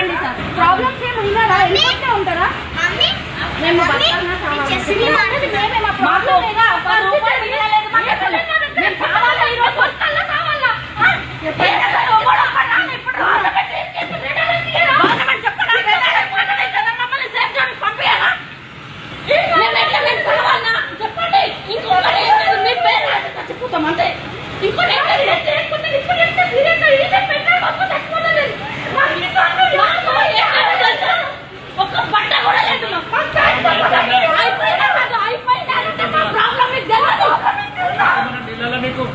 చెప్పండి sir problems ఏమి ఉన్నారా ఉంటారా మేము ఇంకోటి ఇంకోటి ఇంకోటి ఇంకోటి ఇంకోటి ఇంకోటి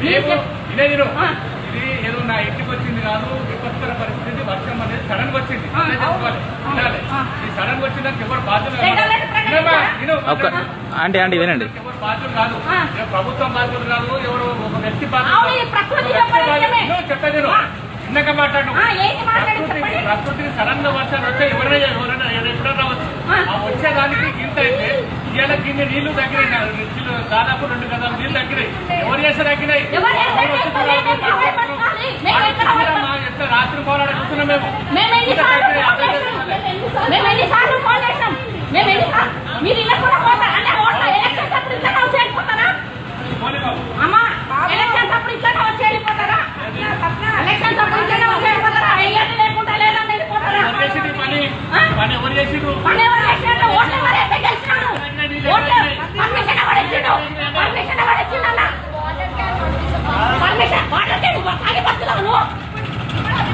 మేము ఇది ఏదో నా ఇంటికి వచ్చింది కాదు విపత్కర పరిస్థితి వర్షం అనేది సడన్గా వచ్చింది. ఈ సడన్గా వచ్చిన దానికి ఎవరు బాధ్యులు అంటే అండి వినండి. కాదు? ప్రభుత్వం బాధ్యత కాదు? ఎవరు ఒక వ్యక్తి బాధ్యులు చెప్పేది ఇందాక మాట్లాడు ప్రకృతికి సడన్గా వర్షాలు వచ్చాయి ఎవరైనా ఎవరైనా ఎప్పుడైనా రావచ్చు. ఆ. వచ్చేదానికి ఇంత అయితే వేల కింద నీళ్ళు తగ్గినాయి దాదాపు రెండు గంటల నీళ్ళు తగ్గినాయి. ఎవరు చేస్తే తగ్గినాయి? రాత్రి పోరాడ చూస్తున్నాం మేము పని? ఎవరు చేసిండ్రు? 打我！不，